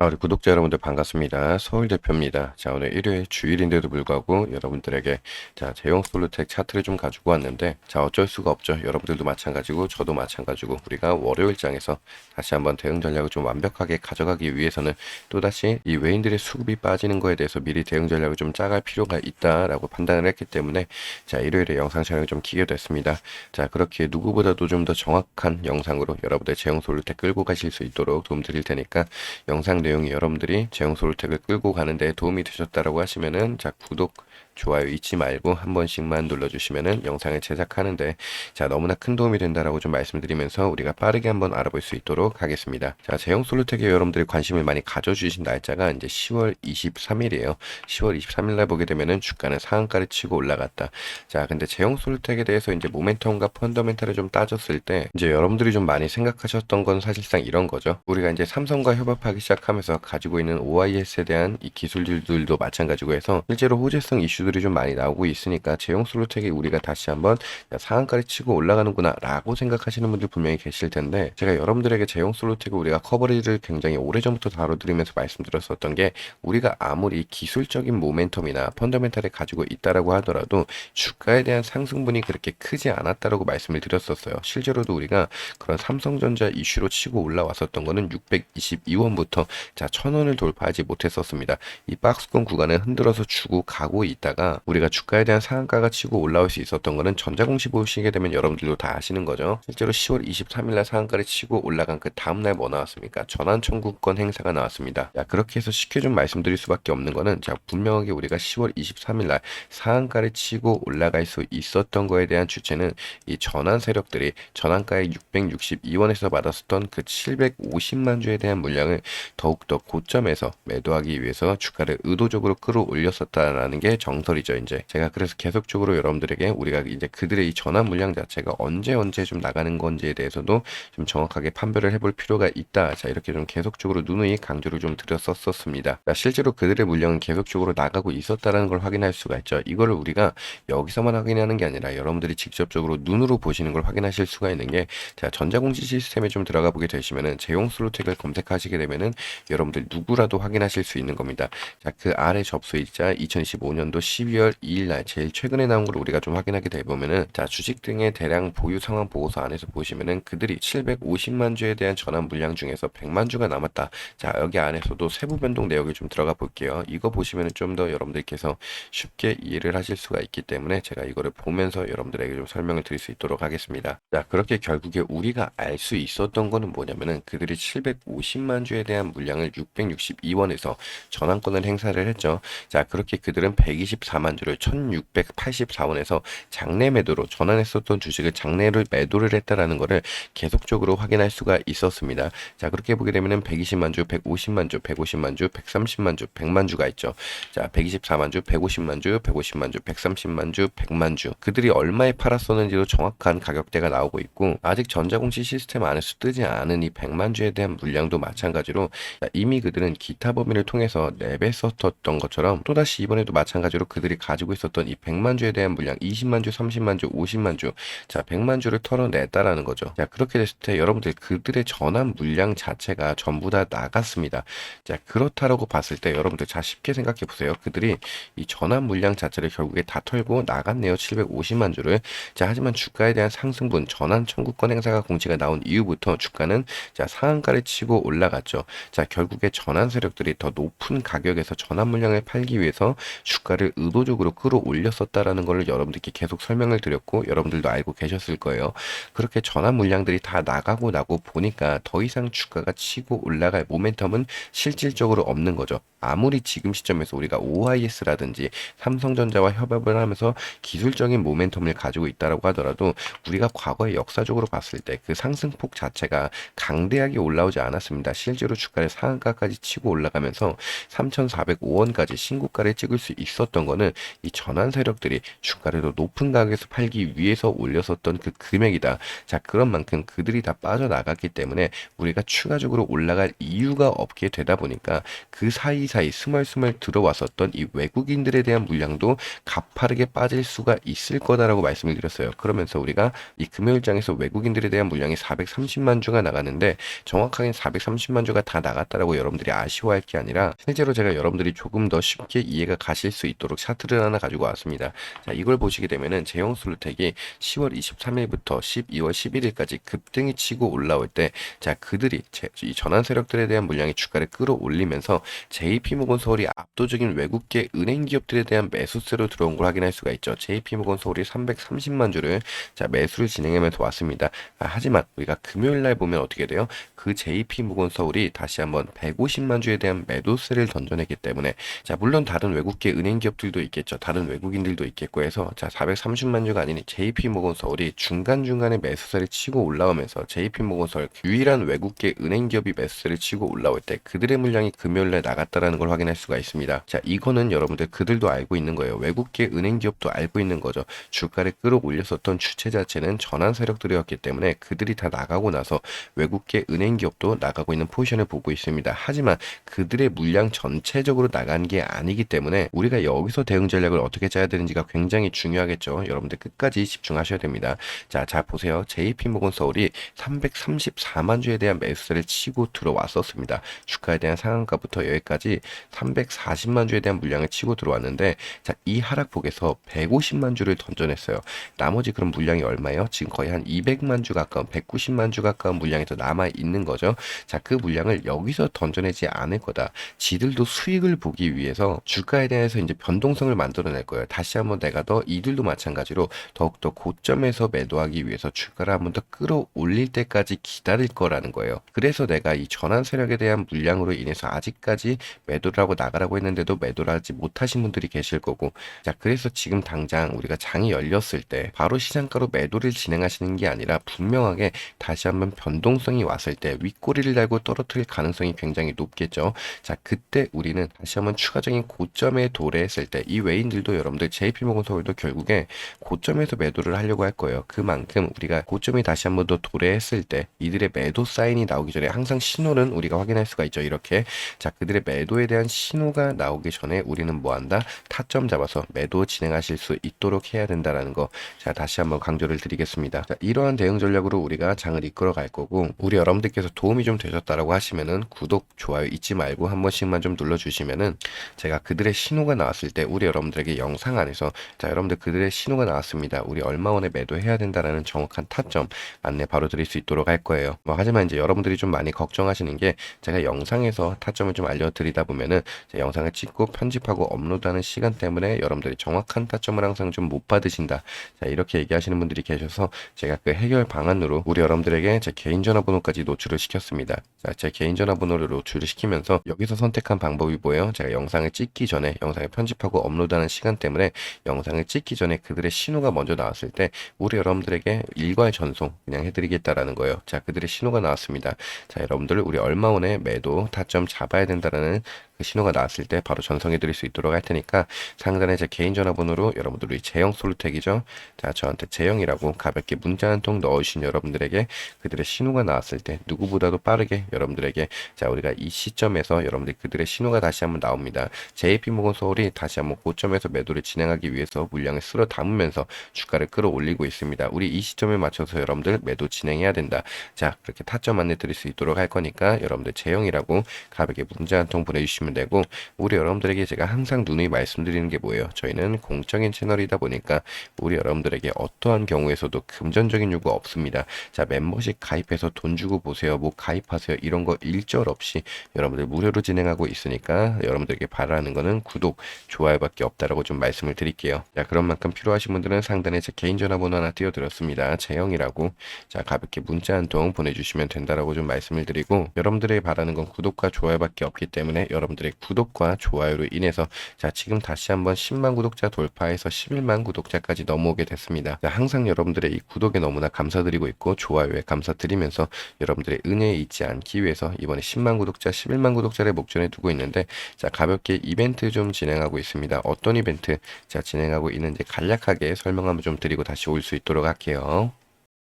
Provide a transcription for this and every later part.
아, 우리 구독자 여러분들 반갑습니다. 서울 대표입니다. 자, 오늘 일요일 주일인데도 불구하고 여러분들에게 자, 제용 솔루텍 차트를 좀 가지고 왔는데 자, 어쩔 수가 없죠. 여러분들도 마찬가지고 저도 마찬가지고 우리가 월요일 장에서 다시 한번 대응 전략을 좀 완벽하게 가져가기 위해서는 또다시 이 외인들의 수급이 빠지는 거에 대해서 미리 대응 전략을 좀 짜갈 필요가 있다라고 판단을 했기 때문에 자, 일요일에 영상 촬영을 좀 키게 됐습니다. 자, 그렇게 누구보다도 좀 더 정확한 영상으로 여러분들 제용 솔루텍 끌고 가실 수 있도록 도움 드릴 테니까 영상 내용이 여러분들이 제형 솔텍을 끌고 가는 데 도움이 되셨다라고 하시면은 자 구독 좋아요 잊지 말고 한 번씩만 눌러주시면은 영상을 제작하는데 자 너무나 큰 도움이 된다라고 좀 말씀드리면서 우리가 빠르게 한번 알아볼 수 있도록 하겠습니다. 자 제형 솔루텍에 여러분들이 관심을 많이 가져주신 날짜가 이제 10월 23일이에요. 10월 23일 날 보게 되면은 주가는 상한가를 치고 올라갔다. 자 근데 제형 솔루텍에 대해서 이제 모멘텀과 펀더멘탈을 좀 따졌을 때 이제 여러분들이 좀 많이 생각하셨던 건 사실상 이런 거죠. 우리가 이제 삼성과 협업하기 시작하면서 가지고 있는 OIS에 대한 이 기술들도 마찬가지고 해서 실제로 호재성 이슈 들이 좀 많이 나오고 있으니까 제형 솔루텍이 우리가 다시 한번 상한가를 치고 올라가는구나 라고 생각하시는 분들 분명히 계실 텐데 제가 여러분들에게 제형 솔루텍을 우리가 커버리를 굉장히 오래전부터 다뤄드리면서 말씀드렸었던 게 우리가 아무리 기술적인 모멘텀이나 펀더멘탈을 가지고 있다라고 하더라도 주가에 대한 상승분이 그렇게 크지 않았다라고 말씀을 드렸었어요. 실제로도 우리가 그런 삼성전자 이슈로 치고 올라왔었던 거는 622원부터 자, 1000원을 돌파하지 못했었습니다. 이 박스권 구간을 흔들어서 주고 가고 있다 가 우리가 주가에 대한 상한가가 치고 올라올 수 있었던 거는 전자공시 보시게 되면 여러분들도 다 아시는 거죠. 실제로 10월 23일 날 상한가를 치고 올라간 그 다음 날 뭐 나왔습니까? 전환 청구권 행사가 나왔습니다. 야, 그렇게 해서 쉽게 좀 말씀드릴 수밖에 없는 거는 자, 분명하게 우리가 10월 23일 날 상한가를 치고 올라갈 수 있었던 거에 대한 주체는 이 전환 세력들이 전환가의 662원에서 받았었던 그 750만 주에 대한 물량을 더욱더 고점에서 매도하기 위해서 주가를 의도적으로 끌어올렸었다라는 게 정 설이죠, 이제. 제가 그래서 계속적으로 여러분들에게 우리가 이제 그들의 이 전환 물량 자체가 언제 언제 좀 나가는 건지에 대해서도 좀 정확하게 판별을 해볼 필요가 있다. 자, 이렇게 좀 계속적으로 누누이 강조를 좀 드렸었습니다. 자, 실제로 그들의 물량은 계속적으로 나가고 있었다라는 걸 확인할 수가 있죠. 이거를 우리가 여기서만 확인하는 게 아니라 여러분들이 직접적으로 눈으로 보시는 걸 확인하실 수가 있는 게 자, 전자공시 시스템에 좀 들어가 보게 되시면은 제용 슬로텍을 검색하시게 되면은 여러분들 누구라도 확인하실 수 있는 겁니다. 자, 그 아래 접수일자 2015년도 12월 2일 날 제일 최근에 나온 걸 우리가 좀 확인하게 돼 보면은 자, 주식 등의 대량 보유 상황 보고서 안에서 보시면은 그들이 750만 주에 대한 전환 물량 중에서 100만 주가 남았다. 자, 여기 안에서도 세부 변동 내역을 좀 들어가 볼게요. 이거 보시면은 좀 더 여러분들께서 쉽게 이해를 하실 수가 있기 때문에 제가 이거를 보면서 여러분들에게 좀 설명을 드릴 수 있도록 하겠습니다. 자, 그렇게 결국에 우리가 알 수 있었던 거는 뭐냐면은 그들이 750만 주에 대한 물량을 662원에서 전환권을 행사를 했죠. 자, 그렇게 그들은 124만 주를 1684원에서 장내 매도로 전환했었던 주식을 장내를 매도를 했다라는 거를 계속적으로 확인할 수가 있었습니다. 자, 그렇게 보게 되면은 120만 주, 150만 주, 150만 주, 130만 주, 100만 주가 있죠. 자, 124만 주, 150만 주, 150만 주, 130만 주, 100만 주. 그들이 얼마에 팔았었는지도 정확한 가격대가 나오고 있고 아직 전자공시 시스템 안에서 뜨지 않은 이 100만 주에 대한 물량도 마찬가지로 자, 이미 그들은 기타 범위를 통해서 내뱉었던 것처럼 또다시 이번에도 마찬가지로 그들이 가지고 있었던 이 100만 주에 대한 물량 20만 주, 30만 주, 50만 주, 자 100만 주를 털어냈다라는 거죠. 자 그렇게 됐을 때 여러분들 그들의 전환 물량 자체가 전부 다 나갔습니다. 자 그렇다라고 봤을 때 여러분들 자 쉽게 생각해 보세요. 그들이 이 전환 물량 자체를 결국에 다 털고 나갔네요. 750만 주를. 자 하지만 주가에 대한 상승분 전환 청구권 행사가 공시가 나온 이후부터 주가는 자 상한가를 치고 올라갔죠. 자 결국에 전환 세력들이 더 높은 가격에서 전환 물량을 팔기 위해서 주가를 의도적으로 끌어올렸었다라는 것을 여러분들께 계속 설명을 드렸고 여러분들도 알고 계셨을 거예요. 그렇게 전환 물량들이 다 나가고 나고 보니까 더 이상 주가가 치고 올라갈 모멘텀은 실질적으로 없는 거죠. 아무리 지금 시점에서 우리가 OIS라든지 삼성전자와 협업을 하면서 기술적인 모멘텀을 가지고 있다라고 하더라도 우리가 과거에 역사적으로 봤을 때 그 상승폭 자체가 강대하게 올라오지 않았습니다. 실제로 주가를 상한가까지 치고 올라가면서 3,405원까지 신고가를 찍을 수 있었던 거는 이 전환 세력들이 주가를 더 높은 가격에서 팔기 위해서 올렸었던 그 금액이다. 자, 그런 만큼 그들이 다 빠져나갔기 때문에 우리가 추가적으로 올라갈 이유가 없게 되다 보니까 그 사이사이 스멀스멀 들어왔었던 이 외국인들에 대한 물량도 가파르게 빠질 수가 있을 거다라고 말씀을 드렸어요. 그러면서 우리가 이 금요일장에서 외국인들에 대한 물량이 430만 주가 나갔는데 정확하게 430만 주가 다 나갔다라고 여러분들이 아쉬워할 게 아니라 실제로 제가 여러분들이 조금 더 쉽게 이해가 가실 수 있도록 차트를 하나 가지고 왔습니다. 자, 이걸 보시게 되면은 제형 솔루텍이 10월 23일부터 12월 11일까지 급등이 치고 올라올 때 자, 그들이 제, 이 전환 세력들에 대한 물량이 주가를 끌어올리면서 JP모건 서울이 압도적인 외국계 은행 기업들에 대한 매수세로 들어온 걸 확인할 수가 있죠. JP모건 서울이 330만 주를 자, 매수를 진행하면서 왔습니다. 아, 하지만 우리가 금요일 날 보면 어떻게 돼요? 그 JP모건 서울이 다시 한번 150만 주에 대한 매도세를 던져냈기 때문에 자, 물론 다른 외국계 은행 기업들 도 있겠죠. 다른 외국인들도 있겠고 해서 자, 430만 주가 아닌 JP모건 서울이 중간중간에 매수세를 치고 올라오면서 JP모건 서울 유일한 외국계 은행 기업이 매수세를 치고 올라올 때 그들의 물량이 금요일 날 나갔다라는 걸 확인할 수가 있습니다. 자, 이거는 여러분들 그들도 알고 있는 거예요. 외국계 은행 기업도 알고 있는 거죠. 주가를 끌어올렸었던 주체 자체는 전환 세력들이었기 때문에 그들이 다 나가고 나서 외국계 은행 기업도 나가고 있는 포지션을 보고 있습니다. 하지만 그들의 물량 전체적으로 나간 게 아니기 때문에 우리가 여기 서 대응 전략을 어떻게 짜야 되는지가 굉장히 중요하겠죠. 여러분들 끝까지 집중하셔야 됩니다. 자, 자 보세요. JP모건 서울이 334만 주에 대한 매수세를 치고 들어왔었습니다. 주가에 대한 상한가부터 여기까지 340만 주에 대한 물량을 치고 들어왔는데 자, 이 하락폭에서 150만 주를 던져냈어요. 나머지 그런 물량이 얼마예요? 지금 거의 한 200만 주 가까운 190만 주 가까운 물량이 더 남아 있는 거죠. 자, 그 물량을 여기서 던져내지 않을 거다. 지들도 수익을 보기 위해서 주가에 대해서 이제 변 동성을 만들어낼 거예요. 다시 한번 내가 더 이들도 마찬가지로 더욱더 고점에서 매도하기 위해서 주가를 한번 더 끌어올릴 때까지 기다릴 거라는 거예요. 그래서 내가 이 전환 세력에 대한 물량으로 인해서 아직까지 매도를 하고 나가라고 했는데도 매도를 하지 못하신 분들이 계실 거고 자 그래서 지금 당장 우리가 장이 열렸을 때 바로 시장가로 매도를 진행하시는 게 아니라 분명하게 다시 한번 변동성이 왔을 때 윗꼬리를 달고 떨어뜨릴 가능성이 굉장히 높겠죠. 자 그때 우리는 다시 한번 추가적인 고점에 도래했을 때 이 외인들도 여러분들 JP모건 서울도 결국에 고점에서 매도를 하려고 할 거예요. 그만큼 우리가 고점이 다시 한번 더 도래했을 때 이들의 매도 사인이 나오기 전에 항상 신호는 우리가 확인할 수가 있죠. 이렇게 자 그들의 매도에 대한 신호가 나오기 전에 우리는 뭐 한다? 타점 잡아서 매도 진행하실 수 있도록 해야 된다라는 거. 자 다시 한번 강조를 드리겠습니다. 자, 이러한 대응 전략으로 우리가 장을 이끌어 갈 거고 우리 여러분들께서 도움이 좀 되셨다라고 하시면은 구독 좋아요 잊지 말고 한 번씩만 좀 눌러주시면은 제가 그들의 신호가 나왔을 때 우리 여러분들에게 영상 안에서 자 여러분들 그들의 신호가 나왔습니다. 우리 얼마 원에 매도해야 된다라는 정확한 타점 안내 바로 드릴 수 있도록 할 거예요. 뭐 하지만 이제 여러분들이 좀 많이 걱정하시는 게 제가 영상에서 타점을 좀 알려드리다 보면은 제 영상을 찍고 편집하고 업로드하는 시간 때문에 여러분들이 정확한 타점을 항상 좀 못 받으신다. 자 이렇게 얘기하시는 분들이 계셔서 제가 그 해결 방안으로 우리 여러분들에게 제 개인 전화번호까지 노출을 시켰습니다. 자, 제 개인 전화번호를 노출을 시키면서 여기서 선택한 방법이 뭐예요? 제가 영상을 찍기 전에 영상을 편집하고 업로드하는 시간 때문에 영상을 찍기 전에 그들의 신호가 먼저 나왔을 때 우리 여러분들에게 일괄 전송 그냥 해드리겠다라는 거예요. 자, 그들의 신호가 나왔습니다. 자, 여러분들 우리 얼마 원에 매도 타점 잡아야 된다라는 그 신호가 나왔을 때 바로 전송해 드릴 수 있도록 할 테니까 상단에 제 개인 전화번호로 여러분들이 제형 솔루텍이죠. 자, 저한테 제형이라고 가볍게 문자 한 통 넣으신 여러분들에게 그들의 신호가 나왔을 때 누구보다도 빠르게 여러분들에게 자, 우리가 이 시점에서 여러분들 그들의 신호가 다시 한번 나옵니다. JP모건 서울이 다시 한번 고점에서 매도를 진행하기 위해서 물량을 쓸어 담으면서 주가를 끌어올리고 있습니다. 우리 이 시점에 맞춰서 여러분들 매도 진행해야 된다. 자, 그렇게 타점 안내 드릴 수 있도록 할 거니까 여러분들 제형이라고 가볍게 문자 한 통 보내주시면 되고 우리 여러분들에게 제가 항상 누누이 말씀드리는 게 뭐예요? 저희는 공적인 채널이다 보니까 우리 여러분들에게 어떠한 경우에서도 금전적인 요구 없습니다. 자, 멤버십 가입해서 돈 주고 보세요. 뭐 가입하세요. 이런 거 일절 없이 여러분들 무료로 진행하고 있으니까 여러분들에게 바라는 거는 구독, 좋아요밖에 없다라고 좀 말씀을 드릴게요. 자, 그런 만큼 필요하신 분들은 상단에 제 개인 전화번호 하나 띄워드렸습니다. 재영이라고 자 가볍게 문자 한 통 보내주시면 된다라고 좀 말씀을 드리고 여러분들에게 바라는 건 구독과 좋아요밖에 없기 때문에 여러분들 여러분들의 구독과 좋아요로 인해서 자 지금 다시 한번 10만 구독자 돌파해서 11만 구독자까지 넘어오게 됐습니다. 자, 항상 여러분들의 이 구독에 너무나 감사드리고 있고 좋아요에 감사드리면서 여러분들의 은혜에 잊지 않기 위해서 이번에 10만 구독자, 11만 구독자를 목전에 두고 있는데 자 가볍게 이벤트 좀 진행하고 있습니다. 어떤 이벤트 자 진행하고 있는지 간략하게 설명 한번 좀 드리고 다시 올 수 있도록 할게요.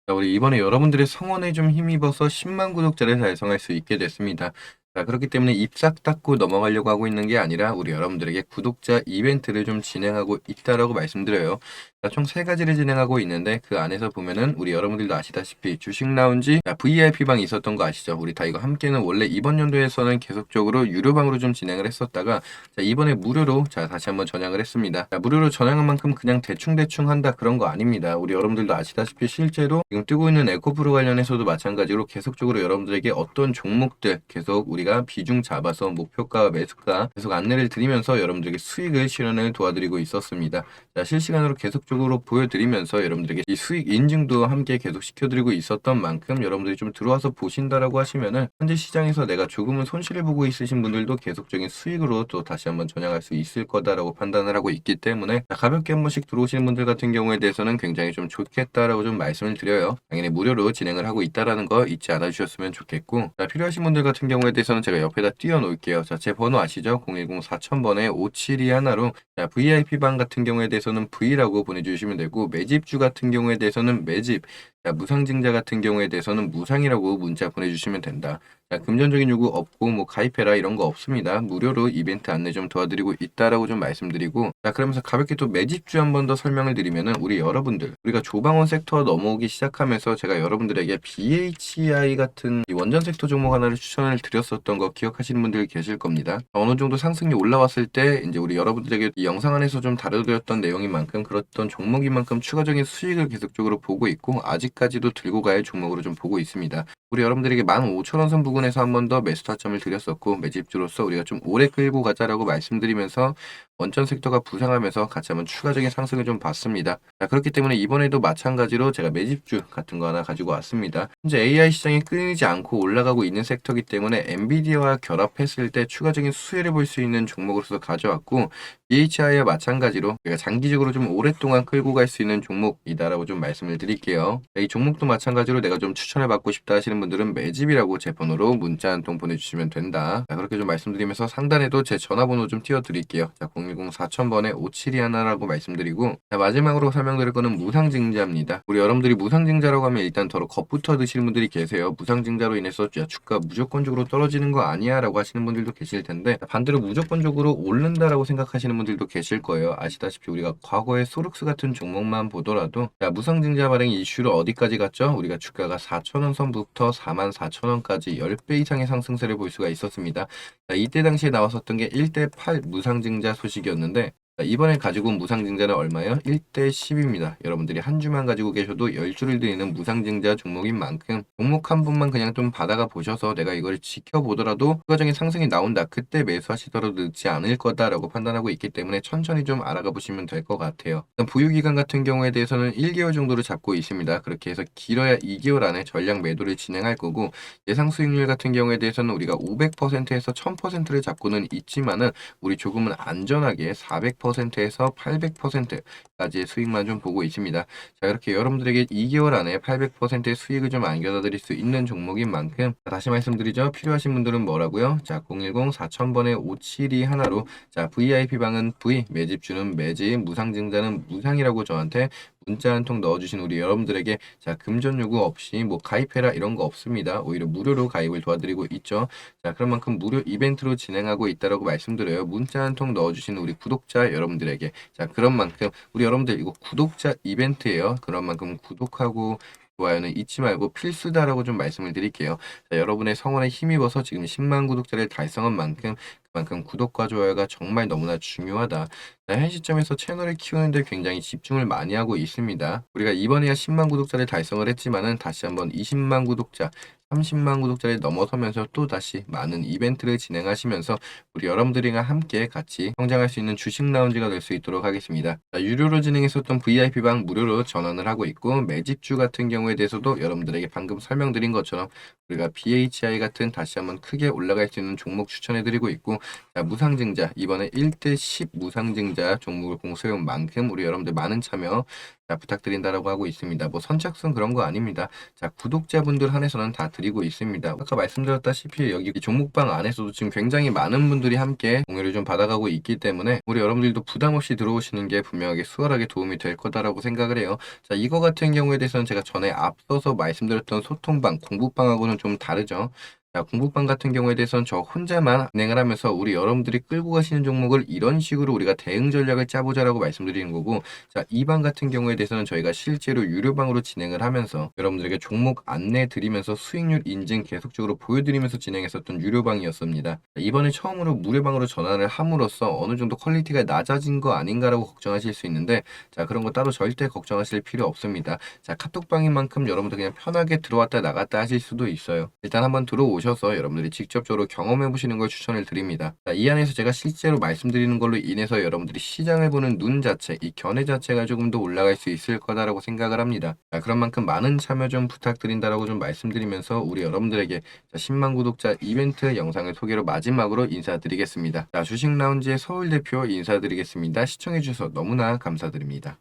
자, 우리 이번에 여러분들의 성원에 좀 힘입어서 10만 구독자를 달성할 수 있게 됐습니다. 자, 그렇기 때문에 입싹 닫고 넘어가려고 하고 있는 게 아니라 우리 여러분들에게 구독자 이벤트를 좀 진행하고 있다라고 말씀드려요. 자, 총세 가지를 진행하고 있는데 그 안에서 보면은 우리 여러분들도 아시다시피 주식 라운지 자, VIP방이 있었던 거 아시죠? 우리 다 이거 함께는 원래 이번 연도에서는 계속적으로 유료방으로 좀 진행을 했었다가 자, 이번에 무료로 자, 다시 한번 전향을 했습니다. 자, 무료로 전향한 만큼 그냥 대충대충 한다 그런 거 아닙니다. 우리 여러분들도 아시다시피 실제로 지금 뜨고 있는 에코프로 관련해서도 마찬가지로 계속적으로 여러분들에게 어떤 종목들 계속 우리가 비중 잡아서 목표가 매수가 계속 안내를 드리면서 여러분들에게 수익을 실현을 도와드리고 있었습니다. 자, 실시간으로 계속적으로 보여드리면서 여러분들에게 이 수익 인증도 함께 계속 시켜드리고 있었던 만큼 여러분들이 좀 들어와서 보신다라고 하시면은 현재 시장에서 내가 조금은 손실을 보고 있으신 분들도 계속적인 수익으로 또 다시 한번 전향할 수 있을 거다라고 판단을 하고 있기 때문에 자, 가볍게 한 번씩 들어오시는 분들 같은 경우에 대해서는 굉장히 좀 좋겠다라고 좀 말씀을 드려요. 당연히 무료로 진행을 하고 있다라는 거 잊지 않아 주셨으면 좋겠고 자, 필요하신 분들 같은 경우에 대해서는 제가 옆에다 띄워 놓을게요. 자, 제 번호 아시죠? 010 4000번에 572 하나로 자, VIP방 같은 경우에 대해서는 V라고 보내 주시면 되고 매집주 같은 경우에 대해서는 매집 자, 무상증자 같은 경우에 대해서는 무상이라고 문자 보내주시면 된다. 자, 금전적인 요구 없고 뭐 가입해라 이런 거 없습니다. 무료로 이벤트 안내 좀 도와드리고 있다라고 좀 말씀드리고 자 그러면서 가볍게 또 매집주 한 번 더 설명을 드리면은 우리 여러분들 우리가 조방원 섹터 넘어오기 시작하면서 제가 여러분들에게 BHI 같은 이 원전 섹터 종목 하나를 추천을 드렸었던 거 기억하시는 분들 계실 겁니다. 어느 정도 상승이 올라왔을 때 이제 우리 여러분들에게 이 영상 안에서 좀 다뤄드렸던 내용인 만큼 그렇던 종목인 만큼 추가적인 수익을 계속적으로 보고 있고 아직 까지도 들고 가야 종목으로 좀 보고 있습니다. 우리 여러분들에게 15,000원 선 부근에서 한 번 더 매수 타점을 드렸었고 매집주로서 우리가 좀 오래 끌고 가자라고 말씀드리면서 원전 섹터가 부상하면서 같이 한번 추가적인 상승을 좀 봤습니다. 자, 그렇기 때문에 이번에도 마찬가지로 제가 매집주 같은 거 하나 가지고 왔습니다. 현재 AI 시장이 끊이지 않고 올라가고 있는 섹터이기 때문에 엔비디아와 결합했을 때 추가적인 수혜를 볼 수 있는 종목으로서 가져왔고 BHI와 마찬가지로 제가 장기적으로 좀 오랫동안 끌고 갈 수 있는 종목이다라고 좀 말씀을 드릴게요. 자, 이 종목도 마찬가지로 내가 좀 추천을 받고 싶다 하시는 분들은 매집이라고 제 번호로 문자 한 통 보내주시면 된다. 자, 그렇게 좀 말씀드리면서 상단에도 제 전화번호 좀 띄워드릴게요. 자, 010 4000번에 572 하나라고 말씀드리고 자, 마지막으로 설명드릴 거는 무상증자입니다. 우리 여러분들이 무상증자라고 하면 일단 더러 겁부터 드시는 분들이 계세요. 무상증자로 인해서 야, 주가 무조건적으로 떨어지는 거 아니야 라고 하시는 분들도 계실 텐데 반대로 무조건적으로 오른다라고 생각하시는 분들도 계실 거예요. 아시다시피 우리가 과거에 소룩스 같은 종목만 보더라도 자, 무상증자 발행 이슈로 어디까지 갔죠? 우리가 주가가 4천원 선부터 4만 4천원까지 10배 이상의 상승세를 볼 수가 있었습니다. 자, 이때 당시에 나왔었던 게 1대8 무상증자 소식 이었는데 자, 이번에 가지고 온 무상증자는 얼마예요? 1대 10입니다. 여러분들이 한 주만 가지고 계셔도 10주를 드리는 무상증자 종목인 만큼 종목 한 분만 그냥 좀 받아가 보셔서 내가 이걸 지켜보더라도 추가적인 상승이 나온다. 그때 매수하시더라도 늦지 않을 거다라고 판단하고 있기 때문에 천천히 좀 알아가 보시면 될 것 같아요. 보유기간 같은 경우에 대해서는 1개월 정도를 잡고 있습니다. 그렇게 해서 길어야 2개월 안에 전량 매도를 진행할 거고 예상 수익률 같은 경우에 대해서는 우리가 500%에서 1000%를 잡고는 있지만은 우리 조금은 안전하게 400% 에서 800%까지의 수익만 좀 보고 있습니다. 자, 이렇게 여러분들에게 2개월 안에 800%의 수익을 좀 안겨다 드릴 수 있는 종목인 만큼 자, 다시 말씀드리죠. 필요하신 분들은 뭐라고요? 자, 010 4000번에 572 하나로 자, VIP 방은 V, 매집주는 매집, 무상증자는 무상이라고 저한테 문자 한 통 넣어주신 우리 여러분들에게 자 금전 요구 없이 뭐 가입해라 이런 거 없습니다. 오히려 무료로 가입을 도와드리고 있죠. 자 그런 만큼 무료 이벤트로 진행하고 있다라고 말씀드려요. 문자 한 통 넣어주신 우리 구독자 여러분들에게 자 그런 만큼 우리 여러분들 이거 구독자 이벤트예요. 그런 만큼 구독하고 좋아요는 잊지 말고 필수다라고 좀 말씀을 드릴게요. 자, 여러분의 성원에 힘입어서 지금 10만 구독자를 달성한 만큼 그 만큼 구독과 좋아요가 정말 너무나 중요하다. 자, 현 시점에서 채널을 키우는데 굉장히 집중을 많이 하고 있습니다. 우리가 이번에야 10만 구독자를 달성을 했지만은 다시 한번 20만 구독자, 30만 구독자를 넘어서면서 또 다시 많은 이벤트를 진행하시면서 우리 여러분들이랑 함께 같이 성장할 수 있는 주식 라운지가 될 수 있도록 하겠습니다. 자, 유료로 진행했었던 VIP방 무료로 전환을 하고 있고 매집주 같은 경우에 대해서도 여러분들에게 방금 설명드린 것처럼 우리가 BHI 같은 다시 한번 크게 올라갈 수 있는 종목 추천해드리고 있고 자, 무상증자. 이번에 1대 10 무상증자 종목을 공수해온 만큼 우리 여러분들 많은 참여 자, 부탁드린다라고 하고 있습니다. 뭐 선착순 그런 거 아닙니다. 자, 구독자분들 한해서는 다 드리고 있습니다. 아까 말씀드렸다시피 여기 이 종목방 안에서도 지금 굉장히 많은 분들이 함께 공유를 좀 받아가고 있기 때문에 우리 여러분들도 부담 없이 들어오시는 게 분명하게 수월하게 도움이 될 거다라고 생각을 해요. 자, 이거 같은 경우에 대해서는 제가 전에 앞서서 말씀드렸던 소통방, 공부방하고는 좀 다르죠. 자, 공부방 같은 경우에 대해서는 저 혼자만 진행을 하면서 우리 여러분들이 끌고 가시는 종목을 이런 식으로 우리가 대응 전략을 짜보자라고 말씀드리는 거고, 자, 이 방 같은 경우에 대해서는 저희가 실제로 유료방으로 진행을 하면서 여러분들에게 종목 안내 드리면서 수익률 인증 계속적으로 보여드리면서 진행했었던 유료방이었습니다. 자, 이번에 처음으로 무료방으로 전환을 함으로써 어느 정도 퀄리티가 낮아진 거 아닌가라고 걱정하실 수 있는데, 자, 그런 거 따로 절대 걱정하실 필요 없습니다. 자, 카톡방인 만큼 여러분들 그냥 편하게 들어왔다 나갔다 하실 수도 있어요. 일단 한번 들어오 셔서 여러분들이 직접적으로 경험해 보시는 걸 추천을 드립니다. 자, 이 안에서 제가 실제로 말씀드리는 걸로 인해서 여러분들이 시장을 보는 눈 자체, 이 견해 자체가 조금 더 올라갈 수 있을 거다라고 생각을 합니다. 자, 그런 만큼 많은 참여 좀 부탁드린다라고 좀 말씀드리면서 우리 여러분들에게 자, 10만 구독자 이벤트 영상을 소개로 마지막으로 인사드리겠습니다. 자, 주식 라운지의 서울 대표 인사드리겠습니다. 시청해 주셔서 너무나 감사드립니다.